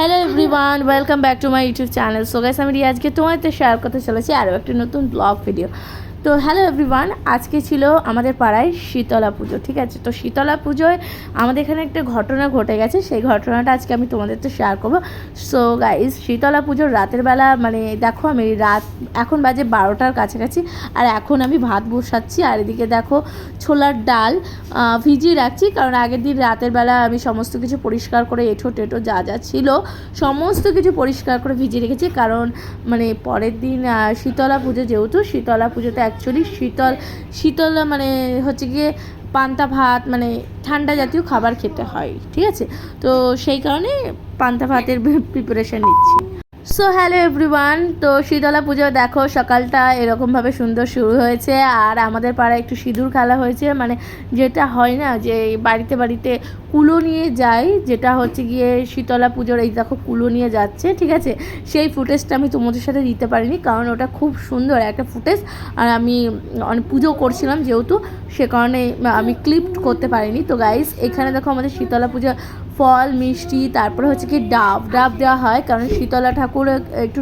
Hello everyone, welcome back to my YouTube channel. So guys, আমি আজকে তোমাদের share করতে চলেছি আরও একটি নতুন ব্লগ ভিডিও। তো হ্যালো এভরিওয়ান আজকে ছিল আমাদের পাড়ায় শীতলা পুজো, ঠিক আছে? তো শীতলা পুজোয় আমাদের এখানে একটা ঘটনা ঘটে গেছে, সেই ঘটনাটা আজকে আমি তোমাদের তো শেয়ার করব। সো গাইস শীতলা পুজোর রাতের বেলা মানে দেখো আমি রাত, এখন বাজে বারোটার কাছাকাছি, আর এখন আমি ভাত বসাচ্ছি, আর এদিকে দেখো ছোলার ডাল ভিজিয়ে রাখছি, কারণ আগের দিন রাতের বেলা আমি সমস্ত কিছু পরিষ্কার করে এঁঠো টেঠো যা যা ছিল, সমস্ত কিছু পরিষ্কার করে ভিজিয়ে রেখেছি, কারণ মানে পরের দিন শীতলা পুজো যেহেতু, শীতলা পুজোতে অ্যাকচুয়ালি শীতল শীতল মানে হচ্ছে গিয়ে পান্তা ভাত মানে ঠান্ডা জাতীয় খাবার খেতে হয় ঠিক আছে? তো সেই কারণে পান্তা ভাতের প্রিপারেশান নিচ্ছি। সো হ্যালো এভরিওয়ান তো শীতলা পুজো, দেখো সকালটা এরকমভাবে সুন্দর শুরু হয়েছে। আর আমাদের পাড়ায় একটু সিঁদুর খেলা হয়েছে। মানে যেটা হয় না যে বাড়িতে বাড়িতে কুলো নিয়ে যায় যেটা হচ্ছে গিয়ে শীতলা পুজোর এই দেখো কুলো নিয়ে যাচ্ছে, ঠিক আছে? সেই ফুটেজটা আমি তোমাদের সাথে দিতে পারিনি, কারণ ওটা খুব সুন্দর একটা ফুটেজ। আর আমি অনেক পুজো করছিলাম যেহেতু, সে কারণে আমি ক্লিপ করতে পারিনি। তো গাইস এখানে দেখো আমাদের শীতলা পুজো ফল, মিষ্টি, তারপরে হচ্ছে কি ডাব। ডাব দেওয়া হয় কারণ শীতলা ঠাকুর একটু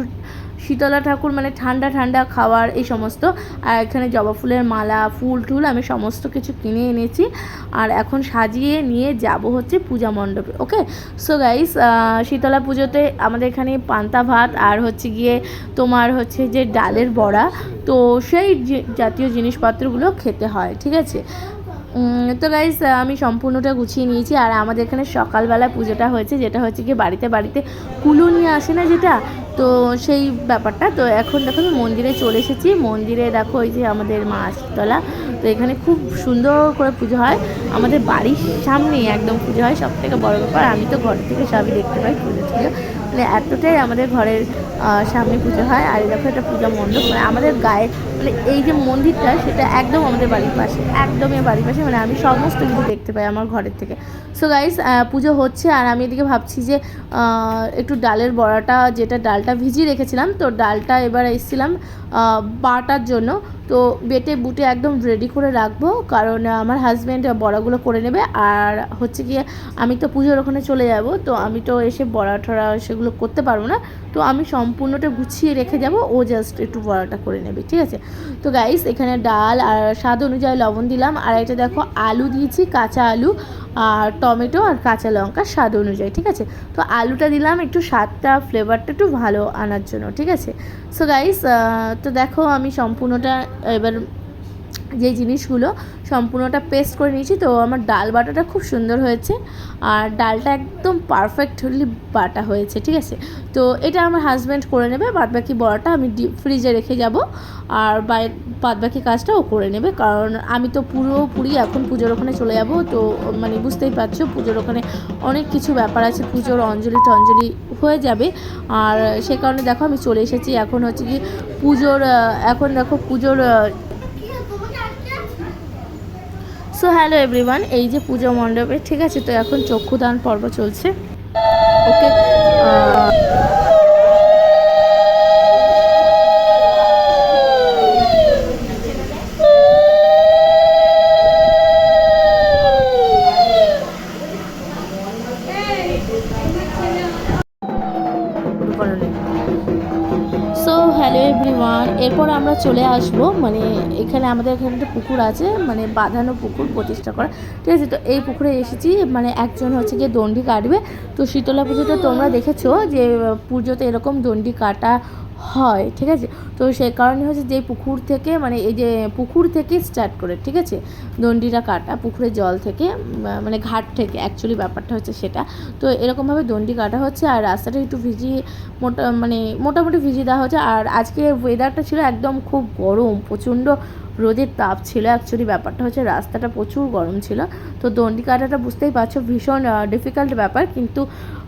শীতলা ঠাকুর মানে ঠান্ডা ঠান্ডা খাবার এই সমস্ত। আর এখানে জবা ফুলের মালা, ফুল, টুল আমি সমস্ত কিছু কিনে এনেছি। আর এখন সাজিয়ে নিয়ে যাব হচ্ছে পূজা মণ্ডপে, ওকে? সো গাইস শীতলা পুজোতে আমাদের এখানে পান্তা ভাত আর হচ্ছে গিয়ে তোমার হচ্ছে যে ডালের বড়া। তো সেই জাতীয় জিনিসপত্রগুলো খেতে হয়, ঠিক আছে? তো গাইস আমি সম্পূর্ণটা গুছিয়ে নিয়েছি আর আমাদের এখানে সকালবেলা পুজোটা হয়েছে, যেটা হচ্ছে কি বাড়িতে বাড়িতে কুলো নিয়ে আসে না যেটা? তো সেই ব্যাপারটা। তো এখন দেখো আমি মন্দিরে চলে এসেছি। মন্দিরে দেখো ওই যে আমাদের মা শীতলা। তো এখানে খুব সুন্দর করে পুজো হয়। আমাদের বাড়ির সামনেই একদম পুজো হয়। সব থেকে বড় ব্যাপার, আমি তো ঘর থেকে সবই দেখতে পাই পুজো টুজো মানে এতটাই আমাদের ঘরের সামনে পুজো হয়। আর দেখো একটা পূজা মণ্ডপ। মানে আমাদের গায়ে মানে এই যে মন্দিরটা, সেটা একদম আমাদের বাড়ির পাশে, একদমই বাড়ির পাশে। মানে আমি সমস্ত কিছু দেখতে পাই আমার ঘরের থেকে। সো গাইস পুজো হচ্ছে, আর আমি এদিকে ভাবছি যে একটু ডালের বড়াটা, যেটা ডালটা ভিজিয়ে রেখেছিলাম, তো ডালটা এবার এসেছিলাম বাটার জন্য। তো বেটে বুটে একদম রেডি করে রাখব, কারণ আমার হাজব্যান্ড বড়াগুলো করে নেবে। আর হচ্ছে গিয়ে, আমি তো পুজোর ওখানে চলে যাব, তো আমি তো এসে বড়া টড়া সেগুলো করতে পারব না। তো আমি সম্পূর্ণটা গুছিয়ে রেখে যাব। ও জাস্ট একটু বড়াটা করে নেবে, ঠিক আছে? তো গাইস এখানে ডাল আর স্বাদ অনুযায়ী লবণ দিলাম। আর এটা দেখো, আলু দিয়েছি, কাঁচা আলু আর টমেটো আর কাঁচা লঙ্কা স্বাদ অনুযায়ী, ঠিক আছে? তো আলুটা দিলাম, একটু স্বাদটা ফ্লেভারটা একটু ভালো আনার জন্য, ঠিক আছে? সো গাইস তো দেখো আমি সম্পূর্ণটা এবার যে জিনিসগুলো সম্পূর্ণটা পেস্ট করে নিয়েছি, তো আমার ডাল বাটাটা খুব সুন্দর হয়েছে। আর ডালটা একদম পারফেক্টলি বাটা হয়েছে, ঠিক আছে? তো এটা আমার হাজব্যান্ড করে নেবে বাদ বাকি বড়াটা আমি ফ্রিজে রেখে যাব। আর বাদ বাকি কাজটা ও করে নেবে, কারণ আমি তো পুরোপুরি এখন পুজোর ওখানে চলে যাব, তো মানে বুঝতেই পারছ, পুজোর ওখানে অনেক কিছু ব্যাপার আছে, পুজোর অঞ্জলি টঞ্জলি হয়ে যাবে। আর সে কারণে দেখো আমি চলে এসেছি, এখন হচ্ছে কি পুজোর এখন দেখো পুজোর আহ, সো হ্যালো এভরিওয়ান এই যে পুজো মণ্ডপে ঠিক আছে তো এখন চক্ষুদান পর্ব চলছে। ওকে চলে আসব মানে এখানে আমাদের এখানে একটা পুকুর আছে মানে বাঁধানো পুকুর প্রতিষ্ঠা করা। ঠিক আছে, তো এই পুকুরে এসেছি মানে একজন হচ্ছে গিয়ে দণ্ডি কাটবে। তো শীতলা পুজোতে তোমরা দেখেছ যে, পুজোতে এরকম দণ্ডি কাটা হয়, ঠিক আছে? তো সেই কারণে হচ্ছে যে পুকুর থেকে মানে এই যে পুকুর থেকে স্টার্ট করে, ঠিক আছে? দণ্ডিটা কাটা, পুকুরের জল থেকে মানে ঘাট থেকে অ্যাকচুয়ালি ব্যাপারটা হচ্ছে সেটা। তো এরকমভাবে দণ্ডি কাটা হচ্ছে, আর রাস্তাটা একটু ভিজিয়ে, মোটা মানে মোটামুটি ভিজিয়ে দেওয়া হচ্ছে। আর আজকে ওয়েদারটা ছিল একদম খুব গরম, প্রচণ্ড রোদের তাপ ছিল অ্যাকচুয়ালি ব্যাপারটা হচ্ছে রাস্তাটা প্রচুর গরম ছিল। তো দণ্ডি কাটাটা বুঝতেই পারছ, ভীষণ ডিফিকাল্ট ব্যাপার। কিন্তু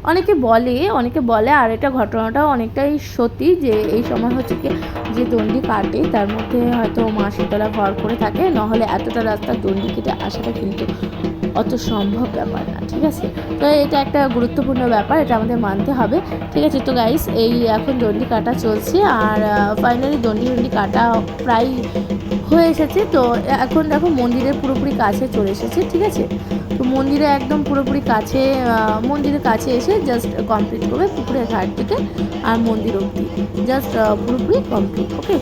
অনেকে বলে অনেকে বলে, আর এটা ঘটনাটাও অনেকটাই সত্যি যে এই সময় হচ্ছে কি, যে দণ্ডি কাটে, তার মধ্যে হয়তো মা শীতলা ঘর করে থাকে, নাহলে এতটা রাস্তা দণ্ডি কেটে আসাটা কিন্তু অত সম্ভব ব্যাপার না, ঠিক আছে? তো এটা একটা গুরুত্বপূর্ণ ব্যাপার, এটা আমাদের মানতে হবে, ঠিক আছে? তো গাইস এই এখন দণ্ডি কাটা চলছে, আর ফাইনালি দণ্ডি দণ্ডি কাটা প্রায় হয়ে এসেছে। তো এখন দেখো মন্দিরের পুরোপুরি কাছে চলে এসেছে, ঠিক আছে? তো মন্দিরে একদম পুরোপুরি কাছে মন্দিরের কাছে এসে জাস্ট কমপ্লিট করবে পুকুরের ঘাট থেকে আর মন্দির অবধি। জাস্ট পুরোপুরি কমপ্লিট ওকে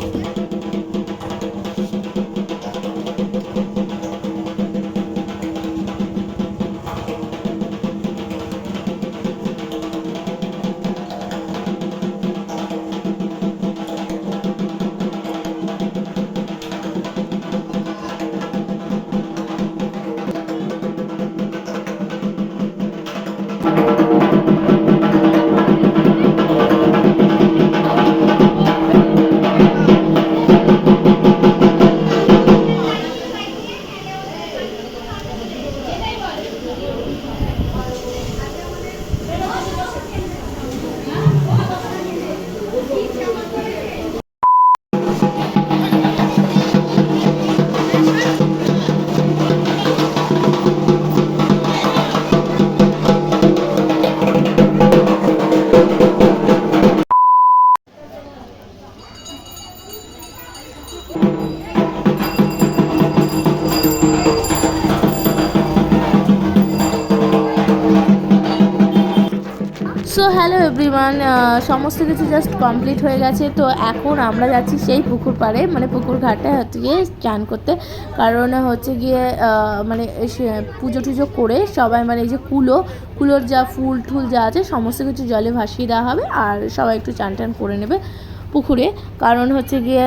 হ্যালো এভরিওয়ান সমস্ত কিছু জাস্ট কমপ্লিট হয়ে গেছে, তো এখন আমরা যাচ্ছি সেই পুকুর পাড়ে মানে পুকুর ঘাটে হচ্ছে গিয়ে চান করতে। কারণ হচ্ছে গিয়ে মানে পুজো টুজো করে সবাই মানে এই যে কুলো, কুলোর যা ফুল টুল যা আছে, সমস্ত কিছু জলে ভাসিয়ে দেওয়া হবে, আর সবাই একটু চান টান করে নেবে। পুকুরে। কারণ হচ্ছে গিয়ে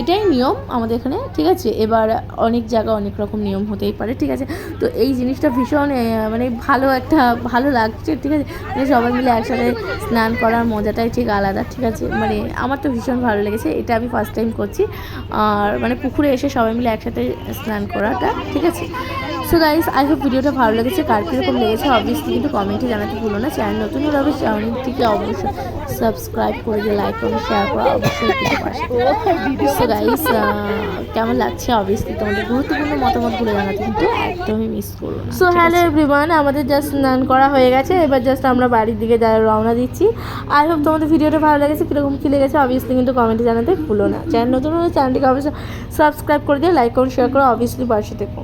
এটাই নিয়ম আমাদের এখানে, ঠিক আছে? এবার অনেক জায়গা অনেক রকম নিয়ম হতেই পারে, ঠিক আছে? তো এই জিনিসটা ভীষণ মানে ভালো একটা, ভালো লাগছে, ঠিক আছে? মানে সবাই মিলে একসাথে স্নান করার মজাটাই ঠিক আলাদা, ঠিক আছে? মানে আমার তো ভীষণ ভালো লেগেছে, এটা আমি ফার্স্ট টাইম করছি। আর মানে পুকুরে এসে সবাই মিলে একসাথে স্নান করাটা, ঠিক আছে? সো গাইস আই হোপ ভিডিওটা ভালো লেগেছে। কার কীরকম লেগেছে অবভিয়াসলি কিন্তু কমেন্টে জানাতে ভুলো না। চ্যানেল নতুন হলে অবশ্যই চ্যানেলটিকে অবশ্যই সাবস্ক্রাইব করে দিয়ে লাইক করুন শেয়ার করা অবশ্যই কিন্তু সো গাইস কেমন লাগছে? অবভিয়াসলি তোমাদের গুরুত্বপূর্ণ মতামতগুলো জানাতে কিন্তু একদমই মিস করো সো হ্যালো এভরিওয়ান আমাদের জাস্ট স্নান করা হয়ে গেছে। এবার জাস্ট আমরা বাড়ির দিকে যা রওনা দিচ্ছি। আই হোপ তোমাদের ভিডিওটা ভালো লেগেছে। কীরকম কী লেগেছে অবভিয়াসলি কিন্তু কমেন্টে জানাতে ভুলো না। চ্যানেল নতুন হলে চ্যানেলটিকে অবশ্যই সাবস্ক্রাইব করে দিয়ে লাইক করুন শেয়ার করো। অবভিয়াসলি পাশে থেকো।